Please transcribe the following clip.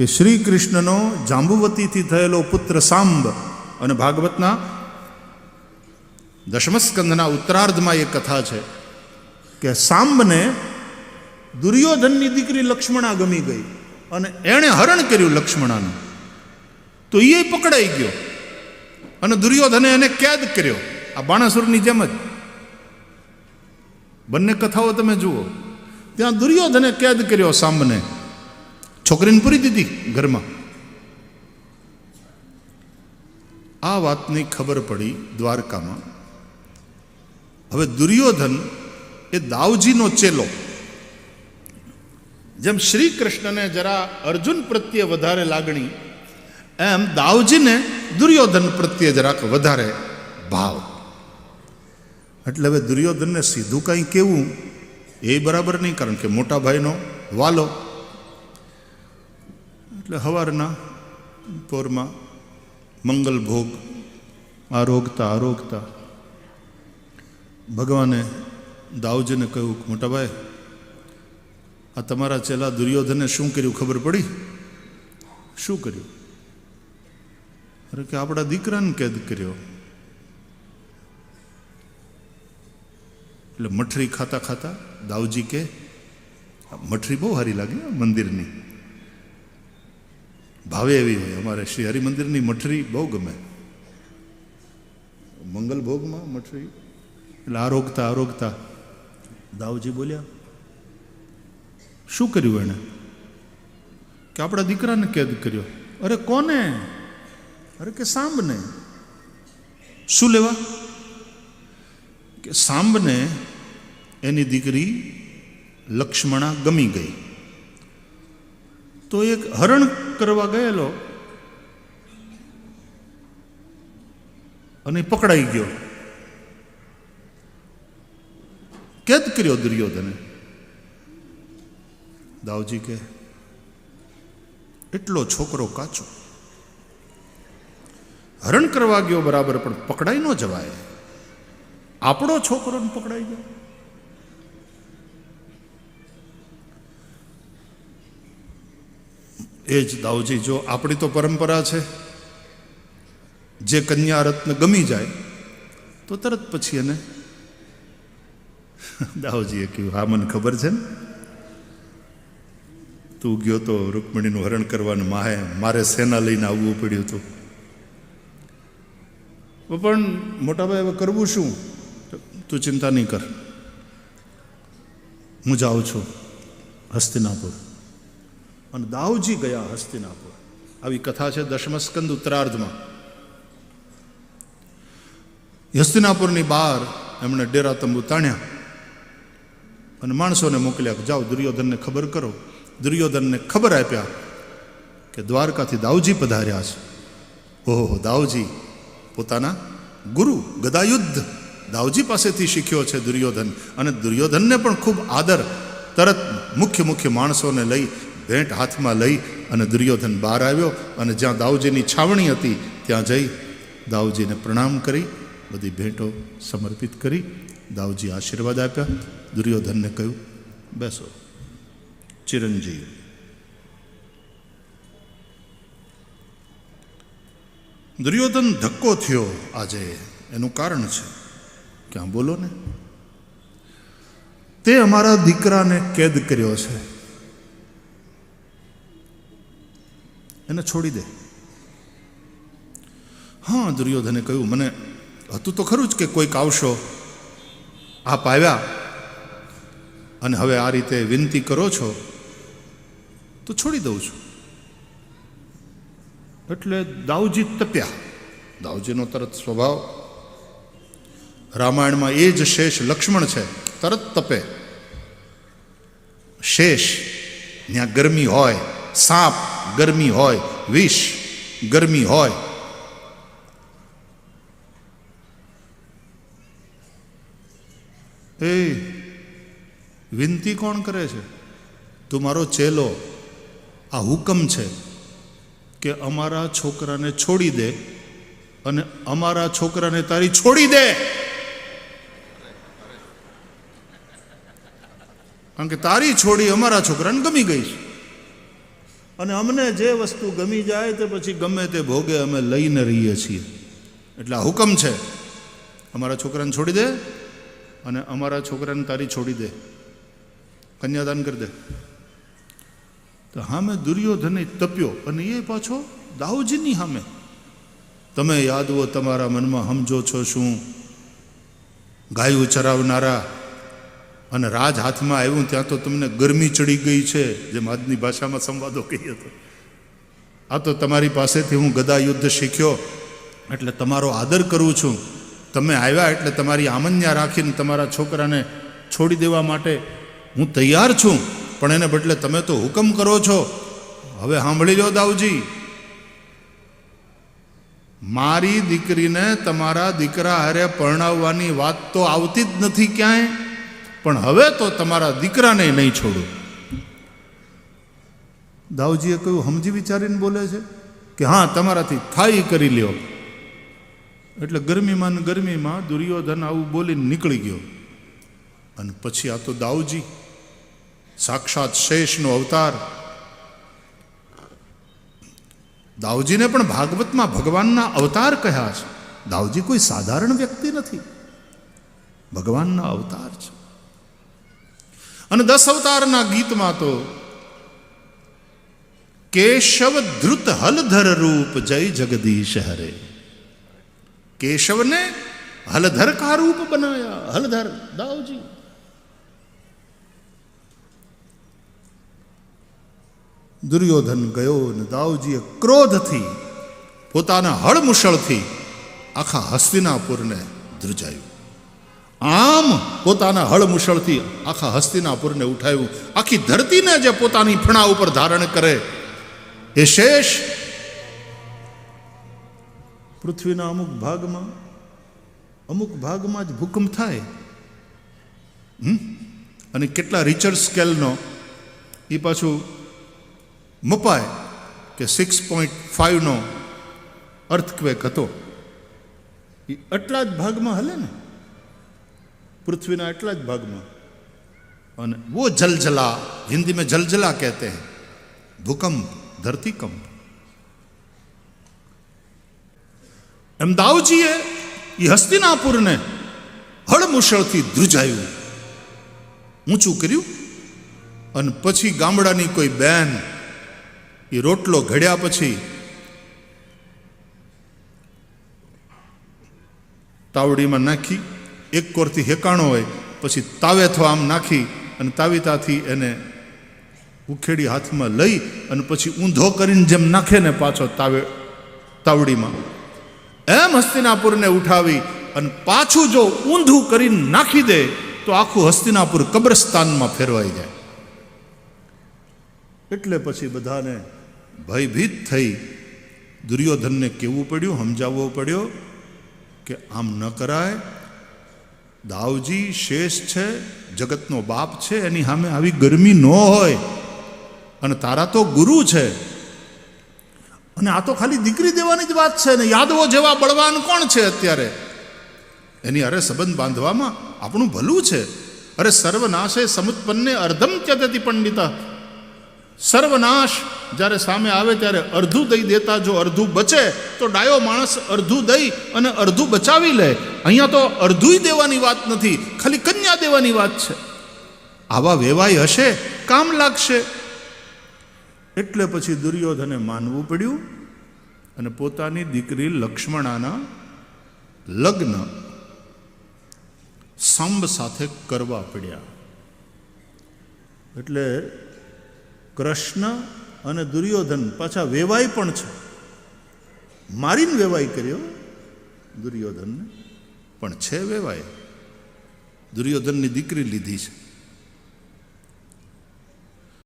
કે શ્રી કૃષ્ણનો જાંબુવતીથી થયેલો પુત્ર સાંબ અને ભાગવતના દશમસ્કંદના ઉત્તરાર્ધમાં એ કથા છે કે સાંબને દુર્યોધનની દીકરી લક્ષ્મણા ગમી ગઈ અને એણે હરણ કર્યું લક્ષ્મણાનું. તો એ પકડાઈ ગયો અને દુર્યોધને એને કેદ કર્યો. આ બાણાસુરની જેમ જ. બંને કથાઓ તમે જુઓ. ત્યાં દુર્યોધને કેદ કર્યો સાંબને. છોકરીને પૂરી દીધી ઘરમાં. આ વાતની ખબર પડી દ્વારકામાં. હવે દુર્યોધન એ દાવજીનો ચેલો. જેમ શ્રી કૃષ્ણને જરા અર્જુન પ્રત્યે વધારે લાગણી, એમ દાવજીને દુર્યોધન પ્રત્યે જરાક વધારે ભાવ. એટલે હવે દુર્યોધનને સીધું કંઈ કેવું એ બરાબર નહીં, કારણ કે મોટા ભાઈનો વાલો એટલે હવારના પોરમાં મંગલ ભોગ આરોગતા આરોગતા ભગવાને દાઉજીને કહ્યું કે મોટાભાઈ આ તમારા ચેલા દુર્યોધને શું કર્યું ખબર પડી? શું કર્યું? અરે કે આપણા દીકરાને કેદ કર્યો. એટલે મઠરી ખાતા ખાતા દાવજી કે મઠરી બહુ સારી લાગે મંદિરની. ભાવે એવી હોય. અમારે શ્રી હરિમંદિરની મઠરી બહુ ગમે. મંગલ ભોગમાં મઠરી. એટલે આરોગતા આરોગતા. દાવજી બોલ્યા, શું કર્યું એણે? કે આપણા દીકરાને કેદ કર્યો? અરે કોને? અરે કે સાંભને શું લેવા? કે સાંભને એની દીકરી લક્ષ્મણા ગમી ગઈ. તો એક હરણ કરવા ગયેલો અને પકડાઈ ગયો. કેદ કર્યો દુર્યોધને? દાવજી કે એટલો છોકરો કાચો. હરણ કરવા ગયો બરાબર, પણ પકડાઈ ન જવાય. આપણો છોકરો ને પકડાઈ ગયો. એ જ દાવજી જો આપણી તો પરંપરા છે, જે કન્યા રત્ન ગમી જાય, તો તરત પછી એને દાવજીએ કહ્યું, હા, મને ખબર છે ને, તું ગયો તો રૂકમણીનું હરણ કરવાનું માહે, મારે સેના લઈને આવવું પડ્યું હતું. પણ મોટાભાઈ, હવે કરવું શું? તું ચિંતા નહીં કર. હું જાઉં છું હસ્તિનાપુર. અને દાવજી ગયા હસ્તિનાપુર. આવી કથા છે દશમસ્કંદ ઉત્તરાર્ધમાં. હસ્તિનાપુરની બહાર એમણે ડેરા તંબુ તાણ્યા અને માણસોને મોકલ્યા કે જાઓ દુર્યોધનને ખબર કરો. દુર્યોધનને ખબર આપ્યા કે દ્વારકાથી દાવજી પધાર્યા છે. ઓહો દાવજી પોતાના ગુરુ ગદાયુદ્ધ દાવજી પાસેથી શીખ્યો છે દુર્યોધન. અને દુર્યોધનને પણ ખૂબ આદર, તરત મુખ્ય મુખ્ય માણસોને લઈ ભેંટ હાથમાં લઈ અને દુર્યોધન બહાર આવ્યો અને જ્યાં દાવજીની છાવણી હતી, ત્યાં જઈ દાવજીને પ્રણામ કરી, બધી ભેંટો સમર્પિત કરી દાવજી આશીર્વાદ આપ્યા. દુર્યોધનને કહ્યું, બેસો, ચિરંજીવ. દુર્યોધન ધક્કો થયો. આજે એનું કારણ છે. ક્યાં બોલો ને? તે અમારા દીકરાને કેદ કર્યો છે. એને છોડી દે. હા, દુર્યોધને કહ્યું, મને હતું તો ખરું જ કે કોઈક આવશો, આપ આવ્યા અને હવે આ રીતે વિનંતી કરો છો, તો છોડી દઉં છું. એટલે દાઉજી તપ્યા. દાઉજીનો તરત સ્વભાવ, રામાયણમાં એ જ શેષ લક્ષ્મણ છે, તરત તપે. શેષ ત્યાં ગરમી હોય, સાપ ગરમી હોય, વિષ ગરમી હોય. એ, વિનંતી કોણ કરે છે? તું મારો ચેલો, આ હુકમ છે કે અમારા છોકરાને છોડી દે અને અમારા છોકરાને તારી છોડી દે. કારણ કે તારી છોડી અમારા છોકરાને ગમી ગઈ છે. અને અમને જે વસ્તુ ગમી જાય તે પછી ગમે તે ભોગે અમે લઈને રહીએ છીએ. એટલે આ હુકમ છે. અમારા છોકરાને છોડી દે અને અમારા છોકરાને તારી છોડી દે. કન્યાદાન કરી દે. તો હામે દુર્યોધને તપ્યો અને એ પાછો દાઉજીની સામે તમે યાદવો તમારા મનમાં સમજો છો શું? ગાયું ચરાવનારા અને રાજ હાથમાં આવ્યું, ત્યાં તો તમને ગરમી ચડી ગઈ છે, જેમ આજની ભાષામાં સંવાદો કહીએ તો. આ તો તમારી પાસેથી હું ગદા યુદ્ધ શીખ્યો, એટલે તમારો આદર કરું છું. તમે આવ્યા એટલે તમારી આમન્યા રાખીને તમારા છોકરાને છોડી દેવા માટે હું તૈયાર છું, પણ એને બદલે તમે તો હુકમ કરો છો. હવે સાંભળી લો દાઉજી. મારી દીકરીને તમારા દીકરા હારે પરણાવવાની વાત તો આવતી જ નથી ક્યાંય. પણ હવે તો તમારા દીકરાને નહીં છોડું. દાઉજીએ કહ્યું સમજી વિચારીને બોલે છે કે હા, તમારાથી થાય કરી લ્યો. એટલે ગરમીમાં ને ગરમીમાં દુર્યોધન આવું બોલીને નીકળી ગયો. અને પછી આ તો દાઉજી, સાક્ષાત શેષનો અવતાર. દાઉજીને પણ ભાગવતમાં ભગવાનના અવતાર કહ્યા છે. દાઉજી કોઈ સાધારણ વ્યક્તિ નથી. ભગવાનના અવતાર છે. અને દસ અવતારના ગીતમાં તો કેશવ ધ્રુત હલધર રૂપ જય જગદીશ હરે. કેશવને હલધર કા રૂપ બનાયા? હલધર દાવજી દુર્યોધન ગયો ને દાવજીએ ક્રોધથી, પોતાના હળમુશળથી આખા હસ્તિનાપુરને ધ્રુજાયું. આમ પોતાના હળમુશળથી આખા હસ્તિનાપુરને ઉઠાવ્યું આખી ધરતીને જે પોતાની ફણા ઉપર ધારણ કરે. એ શેષ પૃથ્વીના અમુક ભાગમાં અમુક ભાગમાં જ ભૂકંપ થાય? અને કેટલા રિચર સ્કેલનો એ પાછું મપાય કે સિક્સ પોઈન્ટ ફાઈવનો અર્થક્વેક હતો. એ આટલા જ ભાગમાં હલે ને? પૃથ્વીના એટલા જ ભાગમાં અને वो जलजला हिंदी में जलजला कहते हैं भूकंप धरती कंप એમ દાઉજીએ એ હસ્તિનાપુરને હળમુશળથી ધ્રુજાયું ઊંચું કર્યું અને પછી ગામડાની કોઈ બેન એ રોટલો ઘડ્યા પછી તાવડીમાં નાખી એક કોરથી હેકાણો હોય, પછી તાવેથો આમ નાખી અને તાવીતાથી એને ઉખેડી હાથમાં લઈ અને પછી ઊંધો કરીને જેમ નાખે ને પાછો તાવે, તાવડીમાં. એમ હસ્તિનાપુરને ઉઠાવી અને પાછું જો ઊંધું કરીને નાખી દે, તો આખું હસ્તિનાપુર કબ્રસ્તાનમાં ફેરવાઈ જાય. એટલે પછી બધાને ભયભીત થઈ દુર્યોધનને કેવું પડ્યું, સમજાવવો પડ્યો કે આમ ન કરાય દાવજી શેષ છે, જગતનો બાપ છે, એની સામે આવી ગરમી ન હોય. અને તારા તો ગુરુ છે. અને આ તો ખાલી દીકરી દેવાની જ વાત છે ને યાદવો જેવા બળવાન કોણ છે અત્યારે? એની અરે સંબંધ બાંધવામાં આપણું ભલું છે. અરે સર્વનાશે સમુત્પન્ને અર્ધમ ત્યજતી પંડિતા. સર્વનાશ. જ્યારે સામે આવે ત્યારે અડધું દઈ દેતા, જો અડધું બચે, તો ડાયો માણસ અડધું દઈ અને અડધું બચાવી લે. અહીંયા તો અડધુંય દેવાની વાત નથી, ખાલી કન્યા દેવાની વાત છે. આવા વેવાય હશે, કામ લાગશે. એટલે પછી દુર્યોધને માનવું પડ્યું અને પોતાની દીકરી લક્ષ્મણાના લગ્ન સંભ સાથે કરવા પડ્યા. એટલે કૃષ્ણ અને દુર્યોધન પાછા વેવાય પણ છે. મારીને વેવાય કર્યો, દુર્યોધનને. પણ છે વેવાય દુર્યોધનની દીકરી લીધી છે.